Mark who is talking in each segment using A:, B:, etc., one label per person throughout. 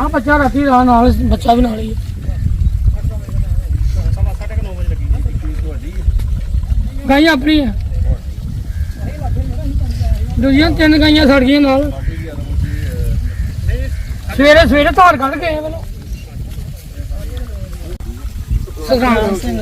A: ਆ ਬੱਚਾ ਰੱਖੀ ਰਾਤ ਨਾਲ, ਬੱਚਾ ਵੀ ਨਾਲ ਹੀ ਹੈ ਆਪਣੀ ਹੈ ਦੂਜੀਆਂ ਤਿੰਨ ਗਾਈਆਂ ਸੜ ਨਾਲ। ਸਵੇਰੇ ਸਵੇਰੇ ਧਾਰ ਕੱਢ ਕੇ ਆਏ ਮੈਨੂੰ। ਸਗਰਾਮ ਸਿੰਘ।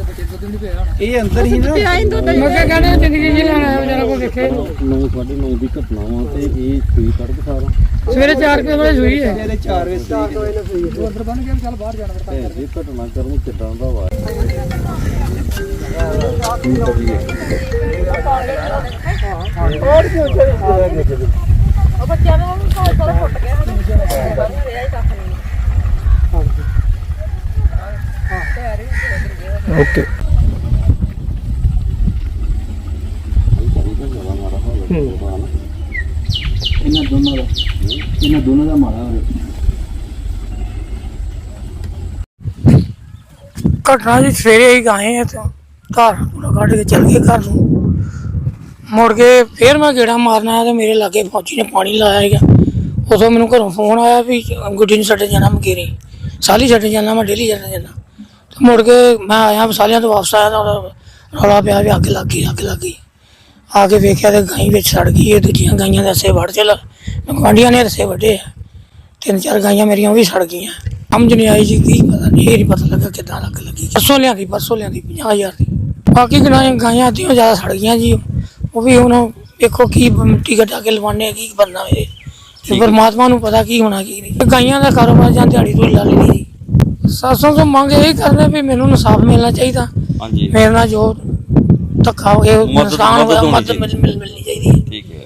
B: ਇਹ ਅੰਦਰ ਹੀ ਨਾ।
A: ਮੈਂ ਕਿਹਾ ਕਹਿੰਦੇ ਜ਼ਿੰਦਗੀ ਜੀ ਲੈਣ ਆਇਆ ਵਿਚਾਰਾ ਕੋਈ ਵੇਖੇ ਨੀ।
C: ਨੌ ਸਾਢੇ ਨੌ ਦੀ ਘਟਨਾ ਵਾ ਤੇ ਇਹ ਸੂਈ ਕੱਢ ਸਾਰਾ
A: ਸਵੇਰੇ 4 ਵਜੇ ਸੂਈ ਹੈ।
B: ਇਹਦੇ 4 ਵਜੇ ਸਹੀ
A: ਅੰਦਰ ਬਣ ਕੇ ਚੱਲ ਬਾਹਰ ਜਾਣਾ
C: ਤੇ ਇਹ ਘਟਨਾ ਕਰਨ ਕਿੱਦਾਂ ਦਾ ਵਾ?
D: ਉਹ ਬੱਚਿਆਂ ਨੂੰ ਕੋਲ ਕੋਲ ਫੁੱਟ ਗਿਆ ਰਿਹਾ ਹੀ ਕੱਖ ਨਹੀਂ
B: ਓਕੇ ਇਹਨਾਂ ਦੋਨਾਂ ਦਾ ਇਹਨਾਂ ਦੋਨਾਂ ਦਾ ਮਾਰਾ
A: ਘਟਨਾ ਜੀ ਸਵੇਰੇ ਹੀ ਗਾਏ ਆ ਤੇ ਧਾਰ ਪੂਰਾ ਕੱਢ ਕੇ ਚੱਲ ਗਏ ਘਰ ਨੂੰ। ਮੁੜ ਕੇ ਫੇਰ ਮੈਂ ਗੇੜਾ ਮਾਰਨਾ ਆਇਆ ਤੇ ਮੇਰੇ ਲਾਗੇ ਫੌਜੀ ਨੇ ਪਾਣੀ ਲਾਇਆ ਹੈਗਾ ਉਦੋਂ ਮੈਨੂੰ ਘਰੋਂ ਫੋਨ ਆਇਆ ਵੀ ਗੁੱਡੀ ਨੂੰ ਛੱਡ ਜਾਣਾ ਮਕੇਰੀ। ਸਾਲੀ ਛੱਡ ਜਾਣਾ, ਮੈਂ ਡੇਲੀ ਛੱਡ ਜਾਣਾ। ਮੁੜ ਕੇ ਮੈਂ ਆਇਆ ਸਾਲੀਆਂ ਤੋਂ ਵਾਪਸ ਆਇਆ ਤਾਂ ਉਹਦਾ ਰੌਲਾ ਪਿਆ ਵੀ ਅੱਗ ਲੱਗ ਗਈ ਅੱਗ ਲੱਗ ਗਈ। ਆ ਕੇ ਵੇਖਿਆ ਤੇ ਗਾਈ ਵਿੱਚ ਸੜ ਗਈ ਇਹ ਦੂਜੀਆਂ ਗਾਈਆਂ ਦੇ ਰਸੇ ਵੜ ਚਲ ਗੁਆਂਢੀਆਂ ਨੇ ਰਸੇ ਵੱਡੇ ਆ। ਤਿੰਨ ਚਾਰ ਗਾਈਆਂ ਮੇਰੀਆਂ ਉਹ ਵੀ ਸੜ ਗਈਆਂ। ਸਮਝ ਨਹੀਂ ਆਈ ਜੀ ਕੀ ਪਤਾ ਨਹੀਂ ਇਹ ਨਹੀਂ ਪਤਾ ਲੱਗਾ ਕਿੱਦਾਂ ਲੱਗ ਲੱਗੀ। ਪਰਸੋਂ ਲਿਆਂਦੀ ਪਰਸੋਂ ਲਿਆਂਦੀ 50000 ਦੀ। ਬਾਕੀ ਗਾਈਆਂ ਗਾਈਆਂ ਅੱਧੀਆਂ ਜ਼ਿਆਦਾ ਸੜ ਗਈਆਂ ਜੀ। ਉਹ ਵੀ ਹੁਣ ਵੇਖੋ ਕੀ ਮਿੱਟੀ ਘਟਾ ਕੇ ਲਵਾਣੇ ਕੀ ਬਣਨਾ ਇਹ। ਤੇ ਪਰਮਾਤਮਾ ਨੂੰ ਪਤਾ ਕੀ ਹੋਣਾ ਕੀ ਨਹੀਂ। ਗਾਈਆਂ ਦਾ ਕਾਰੋਬਾਰ ਜਾਂ ਦਿਹਾੜੀ ਤੋਂ ਲਾ ਲਈ ਸਾਸੋਂ ਤੋਂ ਮੰਗ ਇਹ ਕਰਦੇ ਵੀ ਮੈਨੂੰ ਇਨਸਾਫ ਮਿਲਣਾ ਚਾਹੀਦਾ।
C: ਹਾਂਜੀ।
A: ਮੇਰੇ ਨਾਲ ਜੋ ਧੱਕਾ ਹੋ ਗਿਆ
C: ਮਦਦ-
A: ਨੁਕਸਾਨ ਹੋਇਆ
C: ਮਦਦ
A: ਮਿਲ ਮਿਲ- ਮਿਲਣੀ ਚਾਹੀਦੀ ਹੈ।
C: ਠੀਕ ਹੈ।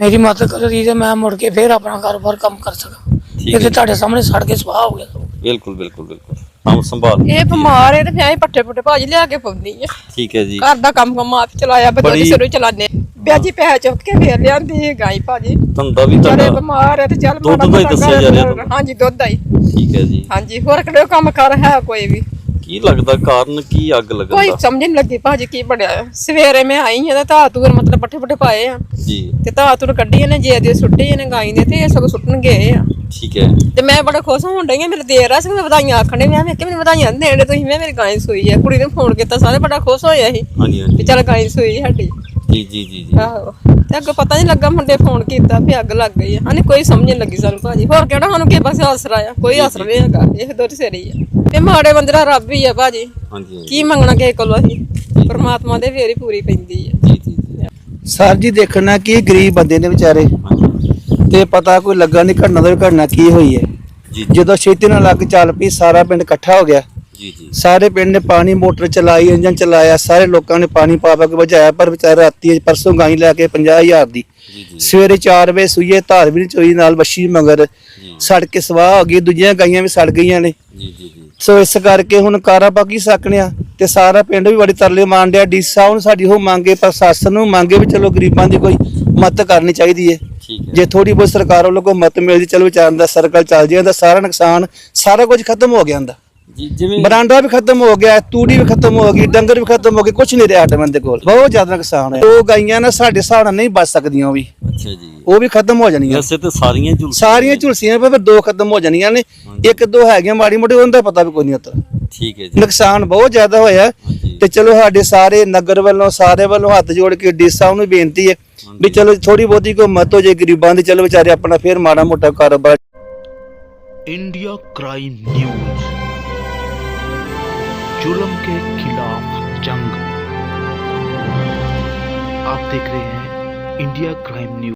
A: ਮੇਰੀ ਮਦਦ ਕਰੋ ਜੀ ਤੇ ਮੈਂ ਮੁੜ ਕੇ ਫੇਰ ਆਪਣਾ ਕਾਰੋਬਾਰ ਕੰਮ ਕਰ ਸਕਾਂ।
C: ਠੀਕ
A: ਇਹ ਤੇ
C: ਹੈ
A: ਤੁਹਾਡੇ ਸਾਹਮਣੇ ਸੜ ਕੇ ਸਵਾਹ ਹੋ ਗਿਆ।
C: ਬਿਲਕੁਲ ਬਿਲਕੁਲ ਬਿਲਕੁਲ। ਆਮ ਸੰਭਾਲ
D: ਇਹ ਬਿਮਾਰ ਹੈ ਤੇ ਫਿਰ ਅਸੀਂ ਪੱਠੇ ਪੁੱਠੇ ਭਾਜੀ ਲਿਆ ਕੇ ਪਾਉਂਦੀ ਆ
C: ਠੀਕ ਹੈ ਜੀ।
D: ਘਰ ਦਾ ਕੰਮ ਕੰਮ ਆਪ ਚਲਾਇਆ ਬੱਚੇ
C: ਬੜੀ-
D: ਸਿਰੋਂ ਚਲਾਨੇ ਵਿਆਜੀ ਪੈਸੇ ਚੁੱਕ ਕੇ ਫੇਰ ਲਿਆਂਦੀ ਹੈ ਗਾਈ ਭਾਜੀ
C: ਧੰਦਾ ਵੀ ਤੁਹਾਡਾ।
D: ਬਿਮਾਰ ਹੈ ਤੇ ਚੱਲ
C: ਦੁੱਧ ਦਾ ਹੀ ਦੱਸਿਆ ਜਾ ਰਿਹਾ ਤੁਹਾਨੂੰ।
D: ਹਾਂਜੀ ਦੁੱਧ ਦਾ ਹੀ।
C: ਠੀਕ ਹੈ ਜੀ।
D: ਹਾਂਜੀ ਹੋਰ ਕਿਹੜੇ ਕੰਮ ਕਰ ਹੈ ਕੋਈ ਵੀ।
C: ਕੀ ਲੱਗਦਾ ਕਾਰਨ ਕੀ ਅੱਗ ਲੱਗਣ
D: ਕੋਈ
C: ਦਾ?
D: ਸਮਝ ਨਹੀਂ ਲੱਗੀ ਭਾਜੀ ਕੀ ਬਣਿਆ। ਸਵੇਰੇ ਮੈਂ ਆਈ ਹਾਂ ਤਾਂ ਧਾਤ ਤੂਰ ਮਤਲਬ ਪੱਠੇ ਪੁੱਠੇ ਪਾਏ ਆ।
C: ਜੀ।
D: ਤੇ ਧਾਤ ਤੂਰ ਕੱਢੀ ਇਹਨੇ ਜੇ ਦੇ ਸੁੱਟੀ ਇਹਨੇ ਗਾਈ ਦੇ ਤੇ ਇਹ ਸਗੋਂ ਸੁੱਟਣ ਗਏ ਆ।
C: ਠੀਕ ਹੈ।
D: ਤੇ ਮੈਂ ਬੜਾ ਖੁਸ਼ ਹੋਣ ਡਈ ਆ ਮੇਰੇ ਦੇਰ ਆ ਸੀ ਮੈਂ ਵਧਾਈਆਂ ਆਖਣੇ ਮੈਂ ਵੇਖ ਕੇ ਮੈਨੂੰ ਵਧਾਈਆਂ ਨੀ ਦੇਣ ਡੇ ਤੁਸੀਂ ਮੈਂ ਮੇਰੀ ਗਾਂ ਸੂਈ ਆ ਕੁੜੀ ਨੇ ਫੋਨ ਕੀਤਾ ਸਾਰੇ ਬੜਾ ਖੁਸ਼ ਹੋਏ ਸੀ
C: ਹਾਂਜੀ
D: ਵੀ
C: ਹਾਂਜੀ
D: ਚੱਲ ਗਾਂ ਸੂਈ ਸਾਡੀ।
C: ਜੀ ਜੀ ਜੀ ਜੀ।
D: ਆਹੋ। ਤੇ ਅੱਗੇ ਪਤਾ ਨਹੀਂ ਲੱਗਾ ਮੁੰਡੇ ਫੋਨ ਕੀਤਾ ਵੀ ਅੱਗ ਲੱਗ ਗਈ ਆ। ਹਾਨੇ ਕੋਈ ਸਮਝ ਨਹੀਂ ਲੱਗੀ ਸਾਨੂੰ ਭਾਜੀ। ਹੋਰ ਕਿਹੜਾ ਸਾਨੂੰ ਕਿਸੇ ਪਾਸੇ ਆਸਰਾ ਆ? ਕੋਈ ਆਸਰਾ ਨਹੀਂ ਹੈਗਾ ਇਹ ਦੋਰ ਸਿਰੇ ਹੀ ਆ। ਤੇ ਮਾੜੇ ਬੰਦੇ ਦਾ ਰੱਬ ਹੀ ਆ ਭਾਜੀ।
C: ਹਾਂਜੀ ਹਾਂਜੀ।
D: ਕੀ ਮੰਗਣਾ ਕਿਸੇ ਕੋਲੋਂ ਅਸੀਂ? ਪਰਮਾਤਮਾ ਦੇ ਫੇਰ ਹੀ ਪੂਰੀ ਪੈਂਦੀ ਆ।
C: ਜੀ ਜੀ ਜੀ।
B: ਸਰ ਜੀ ਦੇਖਣਾ ਕਿ ਇਹ ਗਰੀਬ ਬੰਦੇ ਨੇ ਵਿਚਾਰੇ। ਤੇ ਪਤਾ ਕੋਈ ਲੱਗਾ ਨਹੀਂ ਘਟਨਾ ਦਾ ਵੀ ਘਟਨਾ ਕੀ ਹੋਈ ਹੈ।
C: ਜੀ
B: ਜਦੋਂ ਛੇਤੀ ਨਾਲ ਲੱਗ ਚੱਲ ਪਈ ਸਾਰਾ ਪਿੰਡ ਇਕੱਠਾ ਹੋ ਗਿਆ।
C: ਜੀ ਜੀ।
B: ਸਾਰੇ ਪਿੰਡ ਨੇ ਪਾਣੀ ਮੋਟਰ ਚਲਾਈ ਇੰਜਨ ਚਲਾਇਆ ਸਾਰੇ ਲੋਕਾਂ ਨੇ ਪਾਣੀ ਪਾ ਪਾ ਕੇ ਬੁਝਾਇਆ ਪਰ ਵਿਚਾਰੇ ਰਾਤੀ ਪਰਸੋਂ ਗਾਈ ਲੈ ਕੇ 50000 ਦੀ। ਸਵੇਰੇ 4 ਵਜੇ ਸੂਈਏ ਧਾਰ ਵੀ ਚੋਈ ਨਾਲ ਵੱਛੀ ਮਗਰ ਸੜ ਕੇ ਸਵਾਹ ਹੋ ਗਈ ਦੂਜੀਆਂ ਗਾਈਆਂ ਵੀ ਸੜ ਗਈਆਂ ਨੇ।
C: ਜੀ ਜੀ ਜੀ।
B: ਸੋ ਇਸ ਕਰਕੇ ਹੁਣ ਕਾਰਾ ਬਾਕੀ ਸਕਣਿਆ? ਤੇ ਸਾਰਾ ਪਿੰਡ ਵੀ ਬੜੀ ਤਰਲੇ ਮਾਰਨ ਡਿਆ। ਡੀ ਸਾਹਿਬ ਨੂੰ ਸਾਡੀ ਉਹ ਮੰਗੇ ਪ੍ਰਸ਼ਾਸਨ ਨੂੰ ਮੰਗੇ ਵੀ ਚਲੋ ਗਰੀਬਾਂ ਦੀ ਕੋਈ ਮਦਦ ਕਰਨੀ ਚਾਹੀਦੀ ਹੈ। ਜੇ ਥੋੜੀ ਬਹੁਤ ਸਰਕਾਰ ਵੱਲੋਂ ਕੋਈ ਮਦਦ ਮਿਲਦੀ ਚਲੋ ਵਿਚਾਰਨ ਦਾ ਸਰਕਲ ਚੱਲ ਜਾਂਦਾ ਸਾਰਾ ਨੁਕਸਾਨ ਸਾਰਾ ਕੁਝ ਖਤਮ ਹੋ ਗਿਆ ਹੁੰਦਾ।
C: ਜੀ ਜਿਵੇਂ
B: ਬਰਾਂਡਾ ਵੀ ਖਤਮ ਹੋ ਗਿਆ ਤੂੜੀ ਵੀ ਖਤਮ ਹੋ ਗਈ ਡੰਗਰ ਵੀ ਖਤਮ ਹੋ ਗਏ ਕੁਝ ਨਹੀਂ ਰਿਹਾ ਸਾਡੇ ਬੰਦੇ ਕੋਲ। ਬਹੁਤ ਜ਼ਿਆਦਾ ਨੁਕਸਾਨ ਹੈ ਉਹ ਗਾਈਆਂ ਨਾ ਸਾਡੇ ਨਾਲ ਨਹੀਂ ਬਚ ਸਕਦੀਆਂ ਉਹ ਵੀ।
C: ਅੱਛਾ ਜੀ।
B: ਉਹ ਵੀ ਖਤਮ ਹੋ ਜਾਣੀਆਂ।
C: ਵੈਸੇ ਤੇ ਸਾਰੀਆਂ ਝੁਲਸ
B: ਸਾਰੀਆਂ ਝੁਲਸੀਆਂ ਪਰ ਦੋ ਖਤਮ ਹੋ ਜਾਣੀਆਂ ਨੇ। ਇੱਕ ਦੋ ਹੈਗੀਆਂ ਮਾੜੀ ਮੋਟੀ ਉਹਨਾਂ ਦਾ ਪਤਾ ਵੀ ਕੋਈ ਨਹੀਂ ਉਤਰ।
C: ਠੀਕ ਹੈ ਜੀ।
B: ਨੁਕਸਾਨ ਬਹੁਤ ਜ਼ਿਆਦਾ ਹੋਇਆ। ਤੇ ਚਲੋ ਸਾਡੇ ਸਾਰੇ ਨਗਰ ਵੱਲੋਂ ਸਾਰੇ ਵੱਲੋਂ ਹੱਥ ਜੋੜ ਕੇ ਡੀ ਸਾਹਿਬ ਨੂੰ ਬੇਨਤੀ ਹੈ। ਵੀ ਚਲੋ ਥੋੜੀ ਬਹੁਤੀ ਕੋਈ ਮਤ ਹੋ ਜੇ ਗਰੀਬਾਂ ਦੀ ਚਲੋ ਵਿਚਾਰੇ ਆਪਣਾ ਫੇਰ ਮਾੜਾ ਮੋਟਾ ਕਾਰੋਬਾਰ
E: इंडिया क्राइम न्यूज जुल्म के खिलाफ जंग आप देख रहे हैं इंडिया क्राइम न्यूज